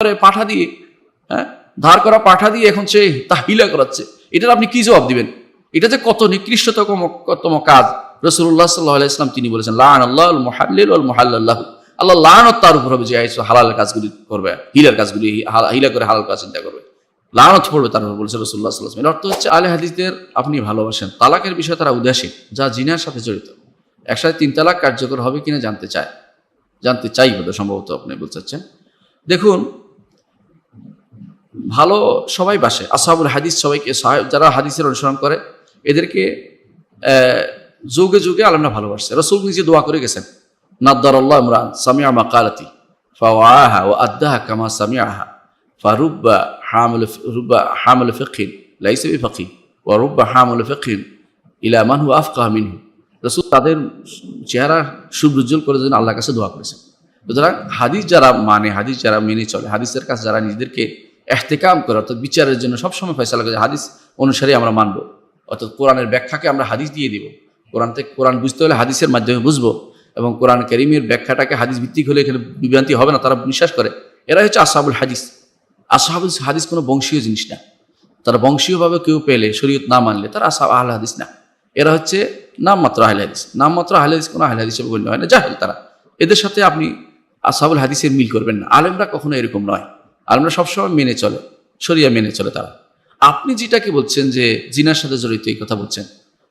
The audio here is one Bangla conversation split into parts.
করে পাঠা দিয়ে হ্যাঁ? ধার করা পাঠা দিয়ে এখন সে তাহিলা করাচ্ছে। এটার আপনি কি জবাব দিবেন? এটা যে কত নিকৃষ্টতম তম কাজ। রসুল্লাহ সাল্লাহ ইসলাম তিনি বলেছেন লান আল্লাহ মহাল্লিল মহাল্লাহ আল্লাহ লানত তার উপর হবে যে হালাল কাজগুলি করবে, হিলার কাজগুলি হিলা করে হালাল কাজ চিন্তা করবে। লানত পড়বে তার উপর বলেছে রসুল্লাহ সাল্লাহ অর্থ হচ্ছে আলে হাদিসদের আপনি ভালোবাসেন। তালাকের বিষয়ে তারা উদাসীন, যা জিনার সাথে জড়িত। একসাথে তিন তালাক কার্যকর হবে কিনা জানতে চায়, জানতে চাই বোধ সম্ভবত আপনি বলতে চাচ্ছেন। দেখুন ভালো সবাই বাসে। আসাবুল হাদিস সবাইকে যারা হাদিসের অনুসরণ করে, এদেরকে যুগে যুগে আলমরা ভালোবাসছে রসুল নিজে দোয়া করে গেছেন নাদ্দার আল্লাহ ইমরান সামিয়া মাকালাতি ফাওয়াহা ও আদাহা কামা সামিয়াহা ফারুব্বা হামল রুব্বা হামল ফিকিন লাইসে ফকি ও রুব্বা হামল ফিকিন ইলা মানহু আফকাহ মিনহু। রসুল তাদের চেহারা সুব্রুজ্জ্বল করে যেন আল্লাহর কাছে দোয়া করেছেন। সুতরাং হাদিস যারা মানে হাদিস যারা মেনে চলে, হাদিসের কাছে যারা নিজেদেরকে এহতেকাম করে, অর্থাৎ বিচারের জন্য সবসময় ফয়সালা করে। হাদিস অনুসারে আমরা মানব। অর্থাৎ কোরআনের ব্যাখ্যাকে আমরা হাদিস দিয়ে দিব। কোরআন থেকে, কোরআন বুঝতে হলে হাদিসের মাধ্যমে বুঝব এবং কোরআন করিমের ব্যাখ্যাটাকে হাদিস ভিত্তিক হলে এখানে বিভ্রান্তি হবে না, তারা বিশ্বাস করে। এরা হচ্ছে আসাবুল হাদিস। আসাহাবুল হাদিস কোনো বংশীয় জিনিস না। তারা বংশীয়ভাবে কেউ পেলে, শরীয়ত না মানলে, তারা আসা আহল হাদিস না। এরা হচ্ছে নামমাত্র আহলে হাদিস। নামমাত্র আহলে হাদিস কোনো আহলে হাদিস গণ্য হয় না। জাহেল তারা। এদের সাথে আপনি আসাবুল হাদিসের মিল করবেন না। আলেমরা কখনো এরকম নয়। আলেমরা সবসময় মেনে চলে, শরিয়া মেনে চলে তারা। আপনি যেটাকে বলছেন যে জিনার সাথে জড়িত এই কথা বলছেন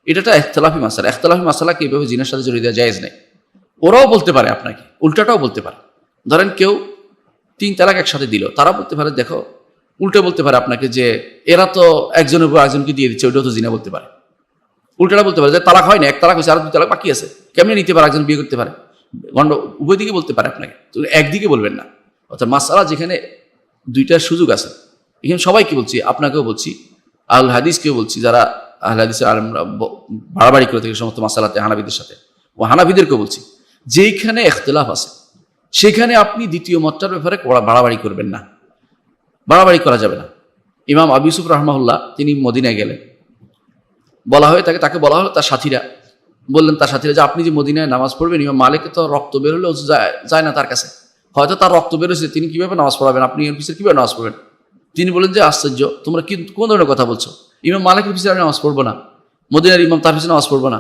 এটা একটা একতলাফি মাসালা। একতলাফি মাসালাকে এইভাবে জিনার সাথে জড়িয়ে দেওয়া জায়েজ নেই। ওরাও বলতে পারে আপনাকে, উল্টাটাও বলতে পারে। ধরেন কেউ তিন তালাক একসাথে দিল, তারা বলতে পারে, দেখো, উল্টো বলতে পারে আপনাকে যে এরা তো একজনের উপর একজনকে দিয়ে দিচ্ছে, ওইটাও তো জিনা বলতে পারে। উল্টাটা বলতে পারে যে তালাক হয় না, এক তালাক হয়েছে, আর দুই তালাক বাকি আছে। কেমনি নিতে পারে একজন বিয়ে করতে পারে? গণ্ড উভয় দিকে বলতে পারে আপনাকে। একদিকে বলবেন না। অর্থাৎ মাসালা যেখানে দুইটার সুযোগ আছে। এখানে সবাইকে বলছি, আপনাকেও বলছি আল হাদিসকেও বলছি, যারা আলেমরা ব- বাড়াবাড়ি করে থাকে সমস্ত মাসালাতে হানাবিদের সাথে, ও হানাবিদেরকেও বলছি, যেইখানে এখতলাফ আছে, সেখানে আপনি দ্বিতীয় মতটার ব্যাপারে বাড়াবাড়ি করবেন না। বাড়াবাড়ি করা যাবে না। ইমাম আবিসুফ ইউসুফ রহমাহুল্লাহ, তিনি মদিনায় গেলেন। বলা হয় তাকে তাকে বলা হলো তার সাথীরা। বললেন তার সাথীরা, যে আপনি যে মদিনায় নামাজ পড়বেন, ইমাম মালিকের তো রক্ত বেরোলেও যায় যায় না তার কাছে। হয়তো তার রক্ত বেরোছে তিনি কীভাবে নামাজ পড়াবেন? আপনি এর পিছিয়ে কীভাবে নামাজ পড়বেন? তিনি বলেন যে আশ্চর্য তোমরা কি কোন ধরনের কথা বলছো? ইমাম মালিকের পিছিয়ে আমি নামাজ পড়ব না। মদিনার ইমাম তার পিছনে নামাজ পড়ব না।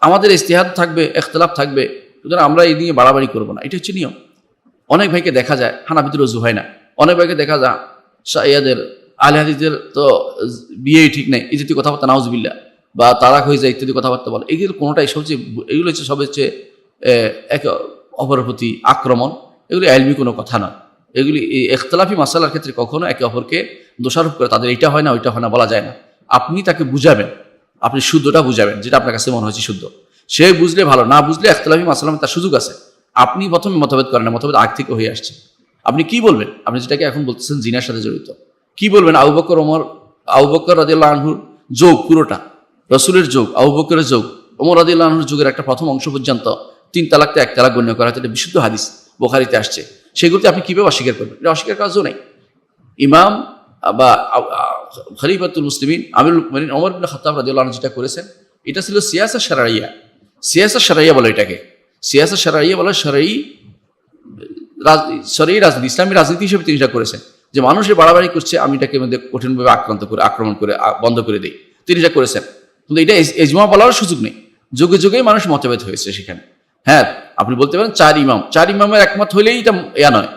আমাদের ইস্তেহাদ থাকবে এখতলাফ থাকবে সুতরাং আমরা এই নিয়ে বাড়াবাড়ি করব না। এটা হচ্ছে নিয়ম। অনেক ভাইকে দেখা যায় হানাফিদের রজু হয় না। অনেক ভাইকে দেখা যায় ইয়াদের আলে হাদিদের তো বিয়েই ঠিক নেই এই জাতীয় কথাবার্তা নাউজবিল্লা বা তারাক হয়ে যায় ইত্যাদি কথাবার্তা বলে। এগুলো কোনোটাই সবচেয়ে এগুলো হচ্ছে সব হচ্ছে আহ, একে অপরের প্রতি আক্রমণ। এগুলি আলমি কোনো কথা নয়। এগুলি এখতলাফি মাসালার ক্ষেত্রে কখনো একে অপরকে দোষারোপ করে তাদের এটা হয় না, ওইটা হয় না বলা যায় না। আপনি তাকে বুঝাবেন, আপনি শুদ্ধটা বুঝাবেন, যেটা আপনার কাছে মনে হচ্ছে শুদ্ধ। সে বুঝলে ভালো, না বুঝলে এখতলাফি মাসালামে তার সুযোগ আছে। আপনি প্রথমে মতভেদ করেন না, মতভেদ আগ থেকে হয়ে আসছে। আপনি কি বলবেন? আপনি যেটাকে এখন বলতেছেন জিনার সাথে জড়িত। কি বলবেন? আবু বকর, ওমর, আবু বকর রাদিয়াল্লাহু আনহুর যোগ পুরোটা, রসুলের যোগ, আবু বকরের যোগ, ওমর রাদিয়াল্লাহু আনহুর যুগের একটা প্রথম অংশ পর্যন্ত তিন তালাকতে এক তালাক গণ্য করা হচ্ছে এটা বিশুদ্ধ হাদিস। বোখারিতে আসছে। সেগুলোতে আপনি কীভাবে অস্বীকার করবেন? এটা অস্বীকার কাজও নাই ইমাম বা খলিফাতুল মুসলিমিন আমিরুল মানে ওমর বিন খাত্তাব রাদিয়াল্লাহু আনহু যেটা করেছেন, এটা ছিল সিয়াসা শারাইয়া। সিয়াসা সারাইয়া বলে এটাকে। সিয়াসা শারাইয়া বলে শারাই সরি রাজনীতি ইসলামী রাজনীতি হিসেবে তিনি এটা করেছেন, যে মানুষের বাড়াবাড়ি করছে, আমি এটাকে মধ্যে কঠিনভাবে আক্রান্ত করে, আক্রমণ করে বন্ধ করে দিই। তিনি এটা করেছেন। কিন্তু এটা এজ- এজমা বলার সুযোগ নেই। যুগে যুগেই মানুষ মতভেদ হয়েছে সেখানে। হ্যাঁ আপনি বলতে পারেন চার ইমাম। চার ইমামের একমত হইলেই এটা ইয়া নয়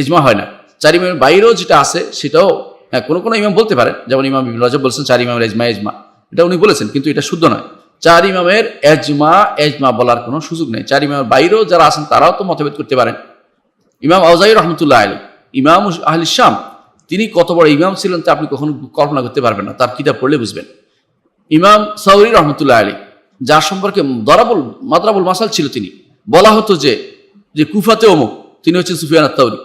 এজমা হয় না। চার ইমামের বাইরেও যেটা আছে সেটাও হ্যাঁ কোনো কোনো ইমাম বলতে পারেন, যেমন ইমাম রাজব বলছেন, চার ইমামের এজমা এজমা। এটা উনি বলেছেন, কিন্তু এটা শুদ্ধ নয়। চার ইমামের এজমা এজমা বলার কোনো সুযোগ নেই। চার ইমামের বাইরেও যারা আছেন তারাও তো মতভেদ করতে পারেন। ইমাম আউজাই রহমতুল্লাহ আলী ইমাম আহল শাম, তিনি কত বড় ইমাম ছিলেন তা আপনি কখনো কল্পনা করতে পারবেন না, তার কিতাব পড়লে বুঝবেন। ইমাম সাউরি রহমতুল্লাহ আলী যার সম্পর্কে দরাবুল, মাদ্রাবুল মাসাল ছিল তিনি। বলা হতো যে যে কুফাতে অমুক, তিনি হচ্ছেন সুফিয়ান আত্তাউরি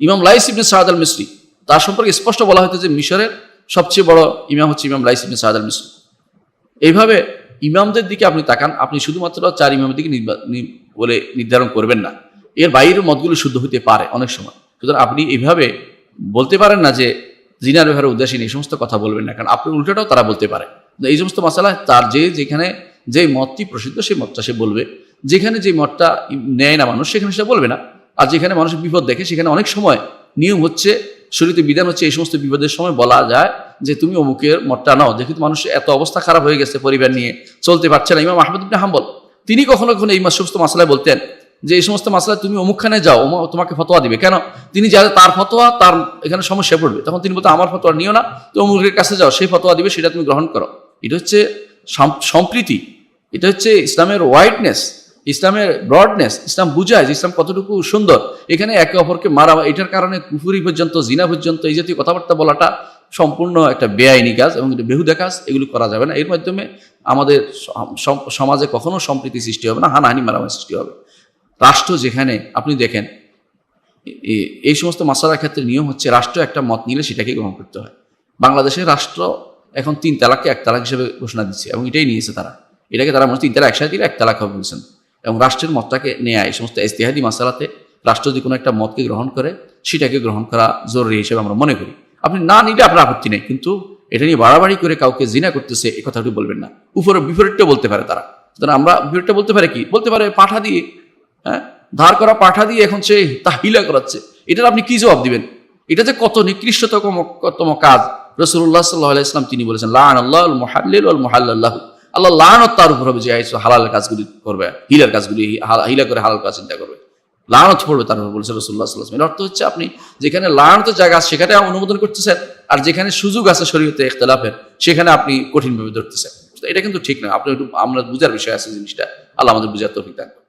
ইমাম লাইস ইবনে সাহাদ আল মিসরি তার সম্পর্কে স্পষ্ট বলা হতো যে মিশরের সবচেয়ে বড় ইমাম হচ্ছে ইমাম লাইস ইবনে সাহাদ আল মিসরি এইভাবে ইমামদের দিকে আপনি তাকান, আপনি শুধুমাত্র চার ইমামের দিকে বলে নির্ধারণ করবেন না। এর বাইরের মতগুলো শুদ্ধ হতে পারে অনেক সময়। সুতরাং আপনি এইভাবে বলতে পারেন না যে, জিনার ব্যাপারে উদাসীন এই সমস্ত কথা বলবেন না, কারণ আপনি উল্টোটাও তারা বলতে পারে। এই সমস্ত মশালা তার যে যেখানে যে মতটি প্রসিদ্ধ সেই মতটা সে বলবে। যেখানে যে মতটা নেয় না মানুষ, সেখানে সে বলবে না। আর যেখানে মানুষ বিপদ দেখে, সেখানে অনেক সময় নিয়ম হচ্ছে শরীরে বিধান হচ্ছে, এই সমস্ত বিপদের সময় বলা যায় যে, তুমি অমুকের মতটা নাও। যেহেতু মানুষ এত অবস্থা খারাপ হয়ে গেছে পরিবার নিয়ে, চলতে পারছে না। ইমাম আহমদ ইবনে হাম্বল, তিনি কখনো কখনো এই সমস্ত মাসলায় বলতেন যে, এই সমস্ত মাসলায় তুমি অমুকখানে যাও তোমাকে ফতোয়া দিবে। কেন? তিনি যারা তার ফতোয়া, তার এখানে সমস্যা পড়বে। তখন তিনি বলতেন, আমার ফতোয়া নিও না, তো অমুকের কাছে যাও, সেই ফতোয়া দিবে, সেটা তুমি গ্রহণ করো। এটা হচ্ছে সম্প্রীতি। এটা হচ্ছে ইসলামের ওয়াইডনেস ইসলামের ব্রডনেস ইসলাম বুঝায় যে ইসলাম কতটুকু সুন্দর। এখানে একে অপরকে মারা, এটার কারণে কুফুরি পর্যন্ত, জিনা পর্যন্ত, এই জাতীয় কথাবার্তা বলাটা সম্পূর্ণ একটা বেআইনি কাজ এবং এটা বেহুদা কাজ, এগুলো করা যাবে না। এর মাধ্যমে আমাদের সম- সম- সমাজে কখনো সম্প্রীতি সৃষ্টি হবে না, হানাহানি মারামারি সৃষ্টি হবে। রাষ্ট্র যেখানে, আপনি দেখেন এই সমস্ত মশলার ক্ষেত্রে নিয়ম হচ্ছে রাষ্ট্র একটা মত নিলে সেটাকে গ্রহণ করতে হয়। বাংলাদেশের রাষ্ট্র এখন তিন তালাককে এক তালাক হিসেবে ঘোষণা দিচ্ছে এবং এটাই নিয়েছে তারা। এটাকে তারা মনে তিন তালাক একসাথে দিলে এক তালাক হবে বলছেন। এবং রাষ্ট্রের মতটাকে নেয়, এই সমস্ত ইস্তেহাদি মাসালাতে রাষ্ট্র যদি কোনো একটা মতকে গ্রহণ করে, সেটাকে গ্রহণ করা জরুরি হিসেবে আমরা মনে করি। আপনি না নিলে আপনার আপত্তি নেই, কিন্তু এটা নিয়ে বাড়াবাড়ি করে কাউকে জিনা করতেছে এই কথাটি বলবেন না। উপরে বিপরীতটা বলতে পারে তারা। সুতরাং আমরা বিপরীতটা বলতে পারে কি? বলতে পারে পাঠা দিয়ে হ্যাঁ? ধার করা পাঠা দিয়ে এখন সে তাহিলা করাচ্ছে। এটার আপনি কি জবাব দিবেন? এটা যে কত নিকৃষ্টতম তম কাজ। রসুল্লাহ সাল্লাহ ইসলাম তিনি বলেছেন আল্লাহ মহাল্লিল মহাল্লাহ আল্লাহ লানত তার উপর হবে যে হালাল কাজগুলি করবে, হিলার কাজগুলি, হিলা করে হালাল কাজ চিন্তা করবে। লানত পড়বে তার উপর, বলছে রসুল্লাহ সাল্লাহ এর অর্থ হচ্ছে আপনি যেখানে লানত জায়গা আছে, সেখানে অনুমোদন করতেছেন, আর যেখানে সুযোগ আছে শরীয়তে ইখতলাফের, সেখানে আপনি কঠিনভাবে ধরতেছেন। এটা কিন্তু ঠিক না, আপনি একটু, আমরা বুঝার বিষয় আছে জিনিসটা। আল্লাহ আমাদের বুঝার দান করুন।